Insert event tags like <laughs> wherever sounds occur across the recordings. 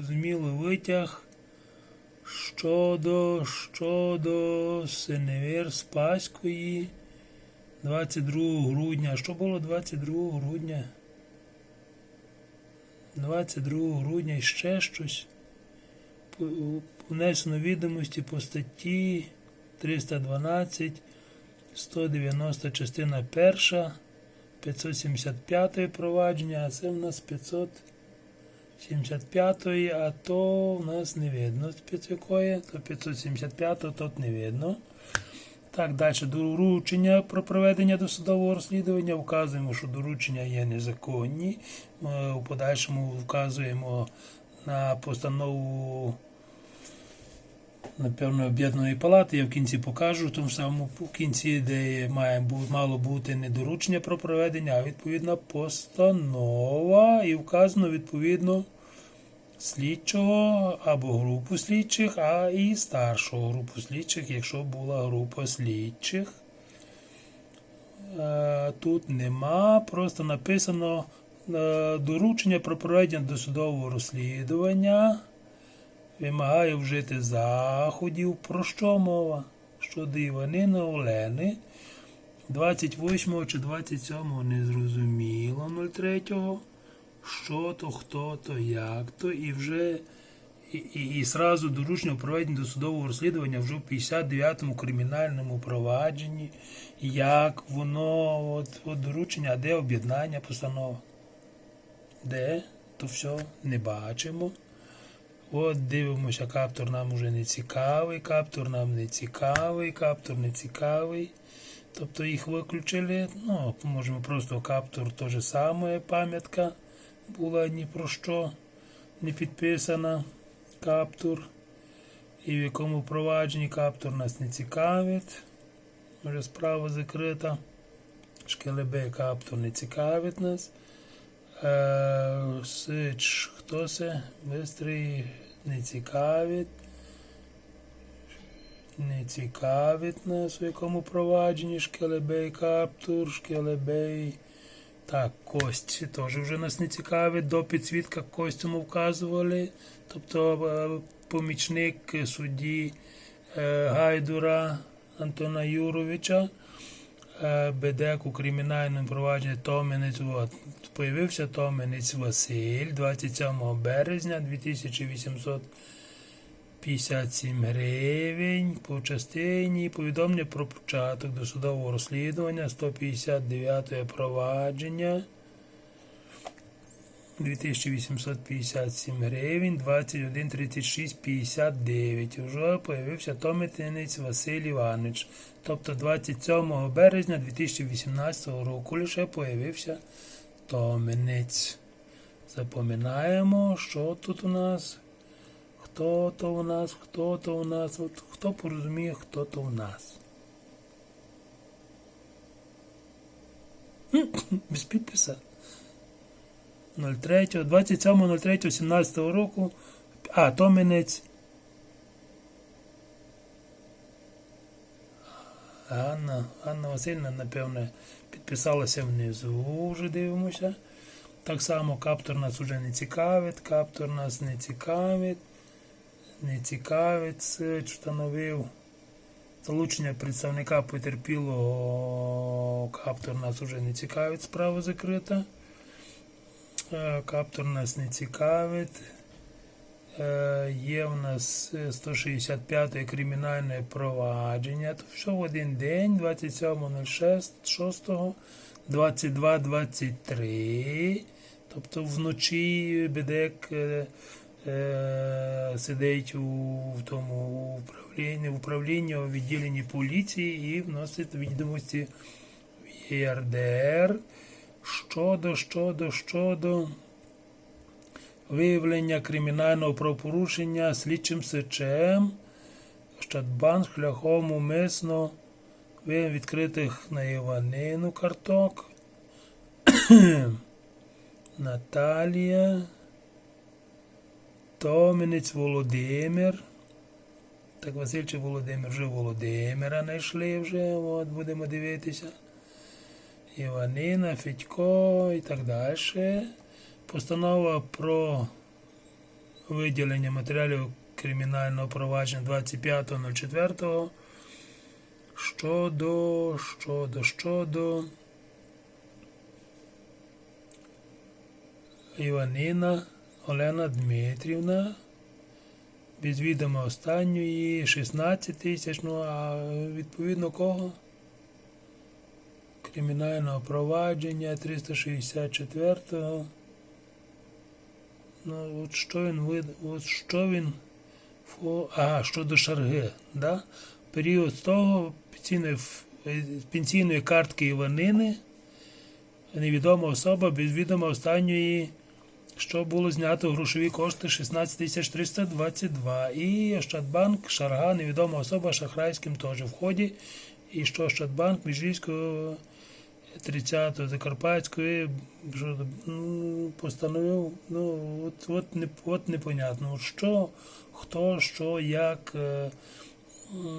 Зрозуміло, витяг щодо, щодо Синевир Спаської 22 грудня. Що було 22 грудня? 22 грудня і ще щось. По- відомості по статті 312, 190 частина 1, 575 провадження, а це в нас 575, а то у нас не видно, з якої, то 575 тут не видно. Так, далі доручення про проведення досудового розслідування. Вказуємо, що доручення є незаконні. Ми у подальшому вказуємо на постанову напевно, об'єднаної палати. Я в кінці покажу, в тому самому в кінці, де має мало бути не доручення про проведення, а відповідна постанова. І вказано відповідно слідчого або групу слідчих, а і старшого групу слідчих, якщо була група слідчих. Е, Тут нема, просто написано е, доручення про проведення досудового розслідування. Вимагає вжити заходів. Про що мова? Щодо Іванини Олени. 28 чи 27 не зрозуміло 03. Що то, хто то, як то, і вже і, і, і сразу доручення проведення досудового розслідування вже в 59-му кримінальному провадженні. Як воно, от, от доручення, а де об'єднання постанова? Де? То все не бачимо. От дивимося, каптор нам уже не цікавий, каптор нам не цікавий, каптор не цікавий. Тобто їх виключили. Ну, можемо просто каптор то же саме пам'ятка була ні про що не підписана. Каптор. І в якому провадженні каптор нас не цікавить. Вже справа закрита. Шкелебе каптор не цікавить нас. Е, Сич, хто це? Бистрий не цікавить. Не цікавить нас, у якому провадженні шкелебей каптур, шкелебей. Так, кость теж вже нас не цікавить. До підсвідка костюму вказували. Тобто е, помічник судді е, Гайдура Антона Юровича. Е, у кримінальному провадженні Томенець, от, появився Томенець Василь 27 березня 2857 гривень. По частині повідомлення про початок досудового розслідування 159 провадження 2857 гривень 21 36 59. Вже появився Тометинець Василь Іванович. Тобто 27 березня 2018 року лише появився Томенець. Запоминаємо, що тут у нас. Хто то у нас, хто то у нас, От хто порозуміє, хто то у нас. Без підписа. 03, 27.03.17 року. А, Томенець. Анна, Анна Васильівна, напевне, підписалася внизу, вже дивимося. Так само каптор нас уже не цікавить, каптор нас не цікавить, не цікавить, Сич встановив. Залучення представника потерпілого каптор нас уже не цікавить, справа закрита. Е, Каптор нас не цікавить. Е, Є в нас е, 165 кримінальне провадження. Все в один день, 27.06, 22.23. Тобто вночі БДЕК е, е, сидить у, тому управлінні, управлінні у відділенні поліції і вносить відомості в ЄРДР щодо, щодо, щодо виявлення кримінального правопорушення слідчим СЧМ Щадбанк шляхом умисно відкритих на Іванину карток. <clears throat> Наталія. Томенець Володимир. Так, Василь чи Володимир, вже Володимира знайшли вже, от будемо дивитися. Іванина, Федько і так далі. Постанова про виділення матеріалів кримінального провадження 25.04 щодо, щодо, щодо Іванина Олена Дмитрівна. Без відома останньої 16 тисяч, ну а відповідно кого? Кримінального провадження 364-го. Ну, от що він вид... от що він фо... Ага, щодо шарги, да? Період з того пенсійної, е, пенсійної картки Іванини, невідома особа без відома останньої, що було знято грошові кошти 16 тисяч 322. І Ощадбанк, Шарга, невідома особа шахрайським теж в ході. І що Ощадбанк Міжлівського 30-го Закарпатської що, ну, постановив, ну, от, от, не, от непонятно, що, хто, що, як, е,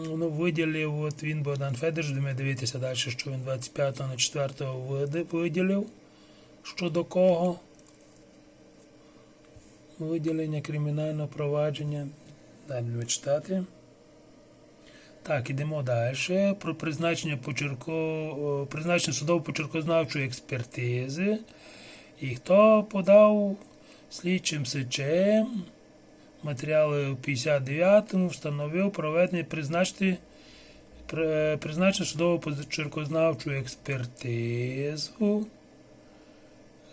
ну, виділив, от він Богдан Федорович, будемо дивитися далі, що він 25 на 4 види- виділив, щодо кого. Виділення кримінального провадження. Далі будемо читати. Так, ідемо далі. Про призначення почерко... призначення судово-почеркознавчої експертизи. І хто подав слідчим СЧ матеріали у 59-му встановив проведення призначити при- призначення судово-почеркознавчу експертизу.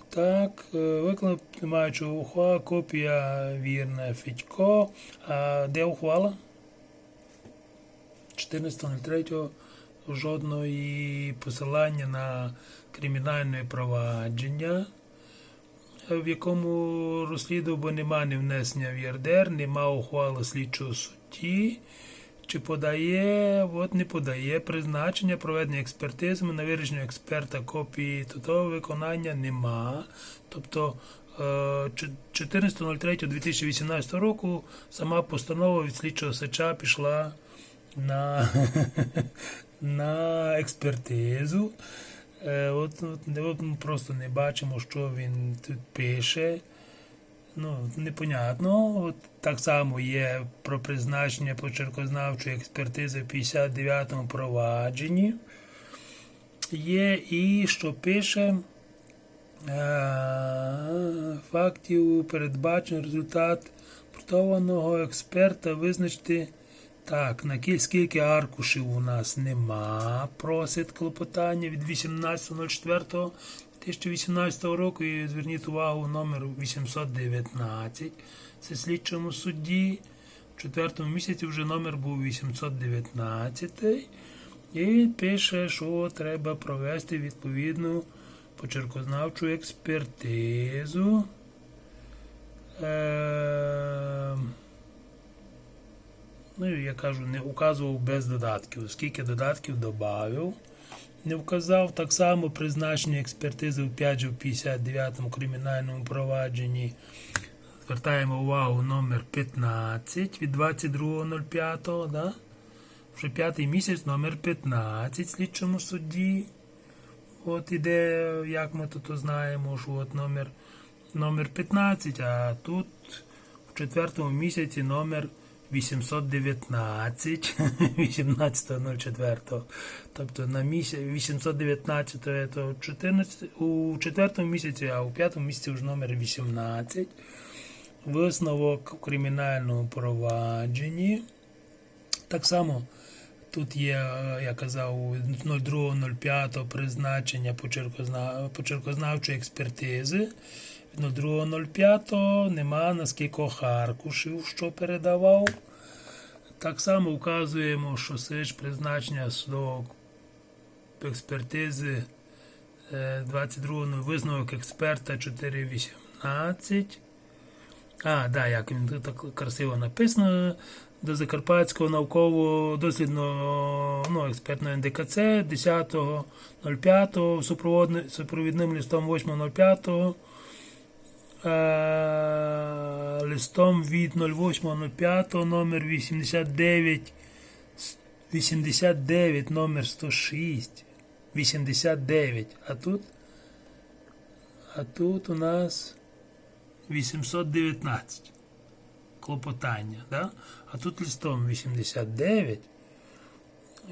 Так, е, виклик маючи ухвала, копія вірна Федько. А де ухвала? 14.03 жодної посилання на кримінальне провадження, в якому розслідував, бо нема ні внесення в ЄРДР, нема ухвали слідчого судді. Чи подає, от не подає призначення проведення експертизи на вирішення експерта копії то того виконання нема. Тобто е, 14.03.2018 року сама постанова від слідчого сеча пішла на, <laughs> на експертизу. Е, От, от, от ми просто не бачимо, що він тут пише. Ну, непонятно. От так само є про призначення почеркознавчої експертизи в 59-му провадженні. Є і що пише е, фактів передбачено результат протованого експерта визначити так, на кіль- скільки аркушів у нас нема. Просить клопотання від 18.04.2018 року. І зверніть увагу номер 819. Це слідчому судді. В четвертому місяці вже номер був 819. І пише, що треба провести відповідну почеркознавчу експертизу. Е- Ну, я кажу, не указував без додатків. Скільки додатків додав. Не вказав так само призначення експертизи опять же в 59-му кримінальному провадженні. Звертаємо увагу номер 15 від 22.05. Да? Вже п'ятий місяць номер 15 слідчому судді. От іде, як ми тут знаємо, що от номер, номер 15, а тут в четвертому місяці номер 819 18.04. <laughs> Тобто на місяць 819 то 14, у четвертому місяці, а у п'ятому місяці вже номер 18. Висновок в кримінальному провадженні. Так само тут є, е, я казав, 02.05 призначення почеркознавчої експертизи. Від 02.05 нема наскільки аркушів, що передавав. Так само вказуємо, що сич призначення судового експертизи е, 22 висновок експерта 4.18. А, да, як він так красиво написано. До Закарпатського науково-дослідного ну, експертного НДКЦ 10.05 супроводни- супровідним листом 8.05 е, листом від 08.05 номер 89 89 номер 106 89 а тут а тут у нас 819 клопотання. Да? А тут листом 89.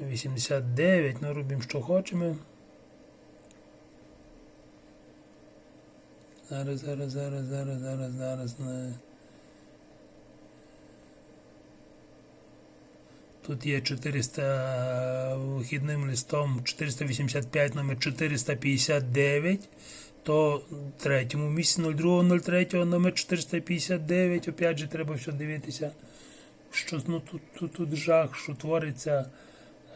89, ну робимо, що хочемо. Зараз, зараз, зараз, зараз, зараз, зараз. Тут є 400 вихідним листом 485 номер 459. То в третьому місці 02.03 номер 459. Опять же, треба все дивитися. Що ну, тут, тут, тут жах, що твориться.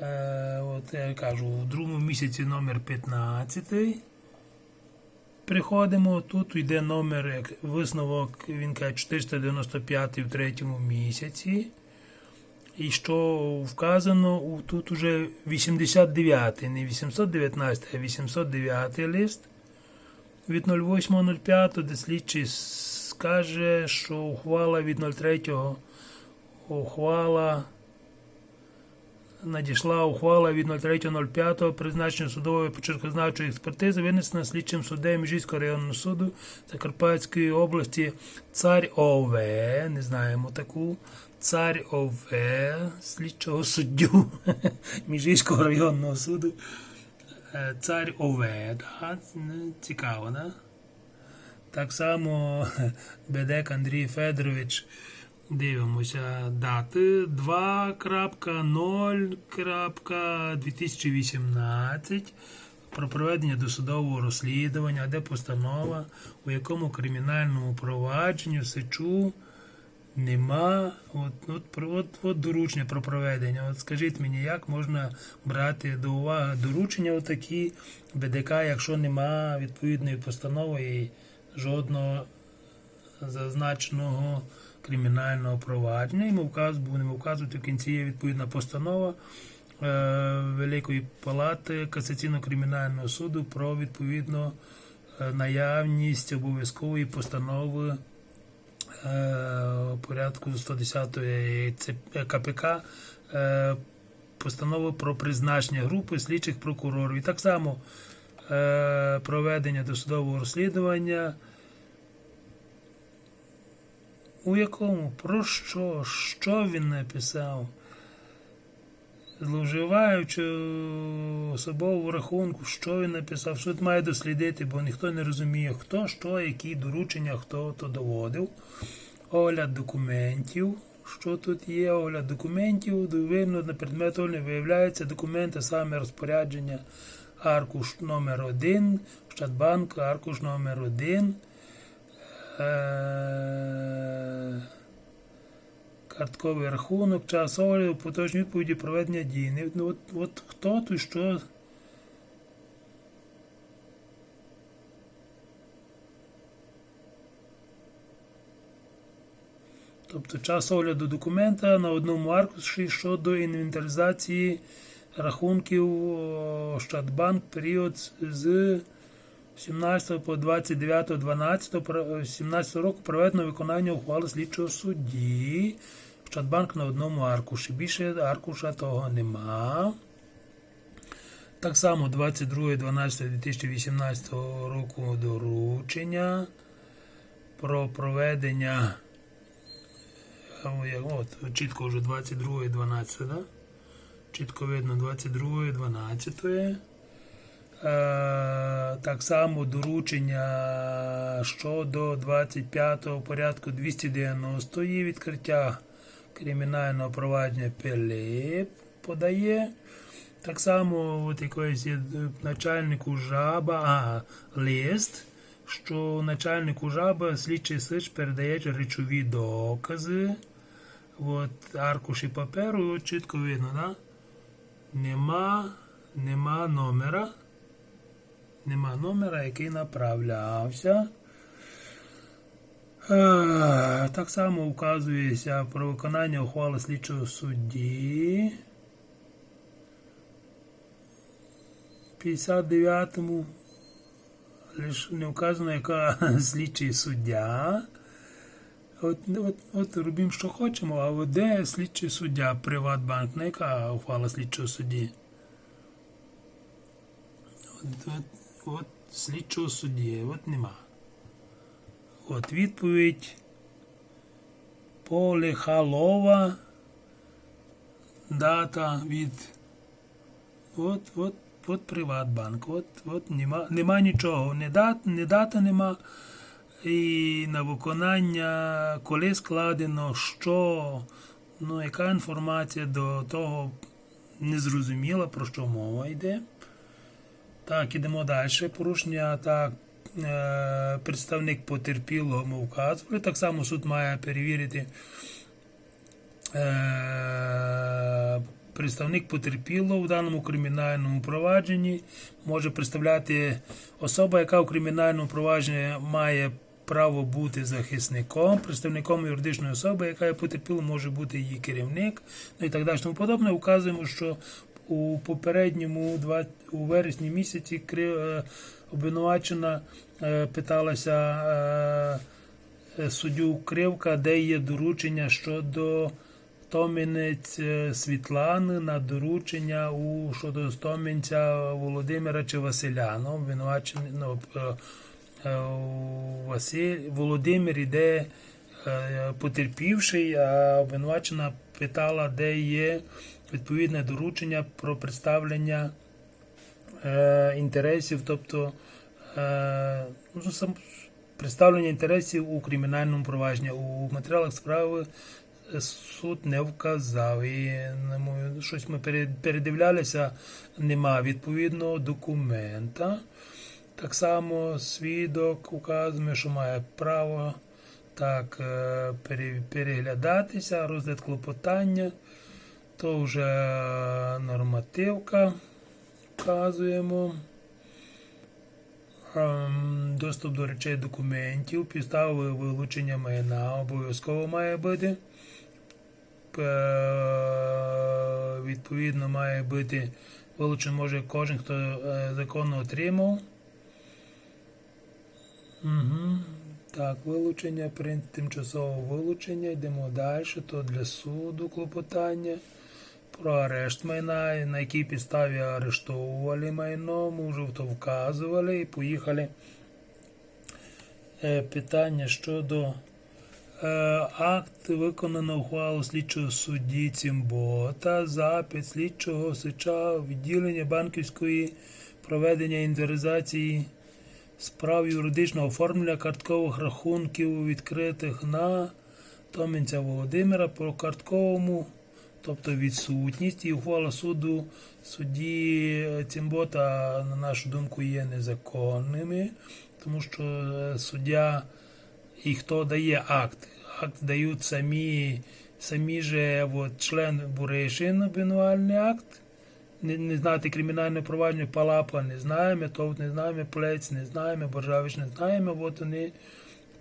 Е, от я кажу, у другому місяці номер 15. Приходимо, тут йде номер, висновок, він каже 495 в третьому місяці. І що вказано, тут уже 89, не 819, а 809 лист від 08.05, де слідчий скаже, що ухвала від 03 ухвала надійшла ухвала від 03.05 призначення судової почеркознавчої експертизи, винесена слідчим суддею Міжгірського районного суду Закарпатської області Цар ОВ, не знаємо таку, Цар ОВ, слідчого суддю <laughs> Міжгірського районного суду. Е, Цар ОВ, да? Цікаво, да? Так само <laughs> Бедек Андрій Федорович. Дивимося дати 2.0.2018 про проведення досудового розслідування, де постанова, у якому кримінальному провадженню сечу нема. От, от, от, от доручення про проведення. От скажіть мені, як можна брати до уваги доручення отакі БДК, якщо нема відповідної постанови і жодного зазначеного кримінального провадження. Ми вказ, будемо вказувати в кінці є відповідна постанова е, Великої Палати касаційно-кримінального суду про відповідну е, наявність обов'язкової постанови е, порядку 110 КПК постанови про призначення групи слідчих прокурорів. І так само е, проведення досудового розслідування. У якому? Про що? Що він написав? Зловживаючи особову рахунку, що він написав, суд має дослідити, бо ніхто не розуміє, хто, що, які доручення, хто то доводив. Огляд документів. Що тут є? Огляд документів. Видно, на предмет огляду виявляються документи, саме розпорядження, аркуш номер 1 Щадбанк, аркуш номер 1 Е, Картковий рахунок, час огляду, поточні відповіді проведення дій. Ну, от, от хто тут що. Тобто час огляду документа на одному аркуші щодо інвентаризації рахунків Ощадбанк період з 17 по 29.12 17 року проведено виконання ухвали слідчого судді. Ощадбанк на одному аркуші. Більше аркуша того нема. Так само 22.12.2018 року доручення про проведення. От, чітко вже 22.12, да? Чітко видно 22.12. Е, так само доручення щодо 25-го порядку 290 відкриття кримінального провадження Пилип подає. Так само от якоїсь начальнику жаба, а, лист, що начальнику жаба слідчий сич передає речові докази. От аркуші паперу, от чітко видно, да? Нема, нема номера. Нема номера, який направлявся. Так само вказується про виконання ухвали слідчого судді. 59-му лише не вказано, яка <laughs> слідчий суддя. От, от, от робимо, що хочемо, а от де слідчий суддя Приватбанк, на яка ухвала слідчого судді? От, от, от слідчого судді, от нема. От відповідь Полихалова. Дата від. От, от, от Приватбанк. От, от нема, нема нічого. Не дат, не дата нема. І на виконання, коли складено, що, ну, яка інформація до того не зрозуміла, про що мова йде. Так, ідемо далі. Порушення так. е, Представник потерпілого ми вказували. Так само суд має перевірити е, представник потерпілого в даному кримінальному провадженні може представляти особа, яка в кримінальному провадженні має право бути захисником, представником юридичної особи, яка є потерпілою, може бути її керівник, ну і так далі. Тому подобне. Вказуємо, що у попередньому у вересні місяці е, обвинувачена е, питалася е, суддю Кривка, де є доручення щодо Томінець Світлани на доручення у щодо Томінця Володимира чи Василя. Ну, обвинувачений, ну, Василь, Володимир іде потерпівший, а обвинувачена питала, де є відповідне доручення про представлення е, інтересів, тобто е, ну, представлення інтересів у кримінальному провадженні. У матеріалах справи е, суд не вказав. І щось ми передивлялися, нема відповідного документа. Так само свідок указує, що має право так е, переглядатися, розгляд клопотання. То вже нормативка вказуємо. Ем, Доступ до речей документів, підстави вилучення майна обов'язково має бути. Відповідно, має бути вилучено може кожен, хто е, законно отримав. Угу. Так, вилучення, принцип тимчасового вилучення. Йдемо далі. То для суду клопотання. Про арешт майна, на якій підставі арештовували майно, ми вже то вказували і поїхали. Е, Питання щодо е, акт виконано ухвалу слідчого судді Цімбота, запит слідчого сича відділення банківської проведення інвентаризації справ юридичного оформлення карткових рахунків відкритих на Томінця Володимира по картковому, тобто відсутність і ухвала суду судді Цімбота, на нашу думку, є незаконними, тому що е, суддя і хто дає акт. Акт дають самі, самі же от, член Буришин обвинувальний акт. Не, не знати кримінальне провадження Палапа не знаємо, Товт не знаємо, Плець не знаємо, Боржавич не знаємо. От вони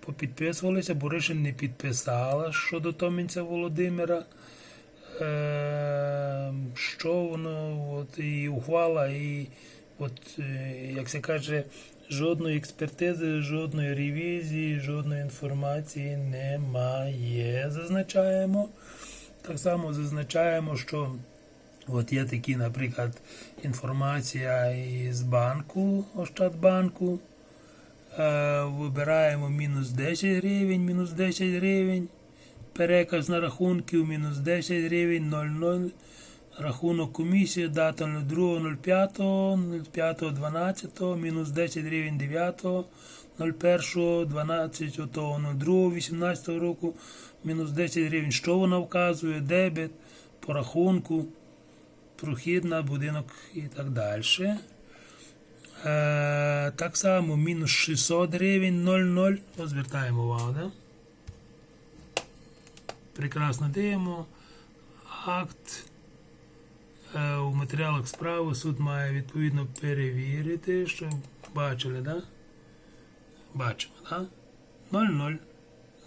попідписувалися, Буришин не підписала щодо Томінця Володимира. Е, що воно, от, і ухвала, і от, е, як се каже, жодної експертизи, жодної ревізії, жодної інформації немає. Зазначаємо. Так само зазначаємо, що От є такі, наприклад, інформація із банку, Ощадбанку. Е, вибираємо мінус 10 гривень, мінус 10 гривень. Переказ на рахунків мінус 10 гривень, 00. Рахунок комісії, дата 02.05, 05.12, мінус 10 гривень 9, 01, 12, 02, 18 року, мінус 10 гривень. Що вона вказує? Дебет, по рахунку прохід на будинок і так далі. Е, так само мінус 600 гривень 00. Ось звертаємо увагу. Да? Прекрасно дивимо. Акт е, у матеріалах справи суд має відповідно перевірити, що бачили, да? Бачимо, да? 00.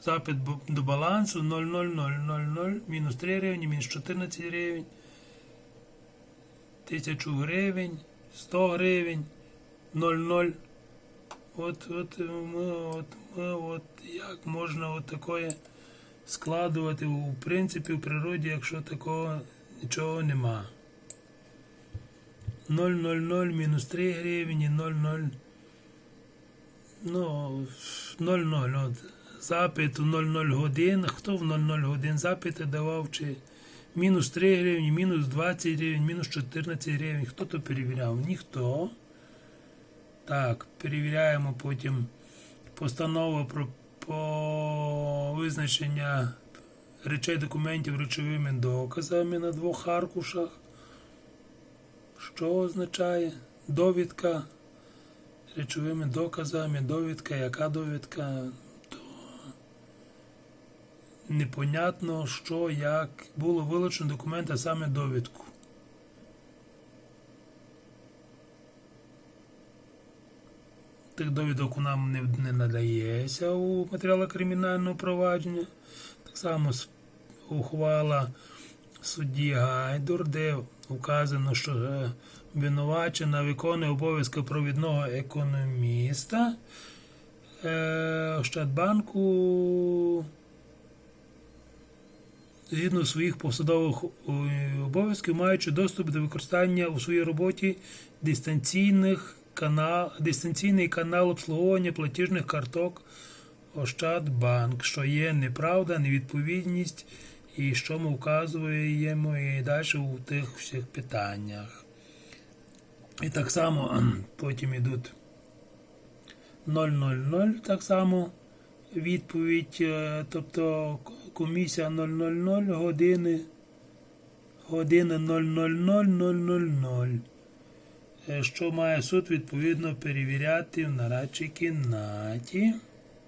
Запит до балансу 00000, мінус 3 гривні, мінус 14 гривень. 1000 гривень, 100 гривень, 00. От, от ми, от, ми, от як можна от таке складувати у принципі в природі, якщо такого нічого нема. 0,00 мінус 3 гривні, 0,0. Ну, 0,0. От, запит в 00 годин. Хто в 00 годин запити давав, чи мінус 3 гривні, мінус 20 гривень, мінус 14 гривень. Хто то перевіряв? Ніхто. Так, перевіряємо потім постанова про по визначення речей документів речовими доказами на двох аркушах. Що означає? Довідка речовими доказами, довідка, яка довідка, непонятно, що, як. Було вилучено документ, а саме довідку. Тих довідок нам не, не надається у матеріалах кримінального провадження. Так само ухвала судді Гайдур, де вказано, що е, обвинувачена виконує обов'язки провідного економіста е, Ощадбанку згідно своїх посадових е, обов'язків, маючи доступ до використання у своїй роботі дистанційних канал, дистанційний канал обслуговування платіжних карток Ощадбанк, що є неправда, невідповідність і що ми вказуємо і далі у тих всіх питаннях. І так само потім йдуть 000, так само відповідь, е, тобто комісія 000 години, година 000 е, що має суд відповідно перевіряти в нарадчій кімнаті.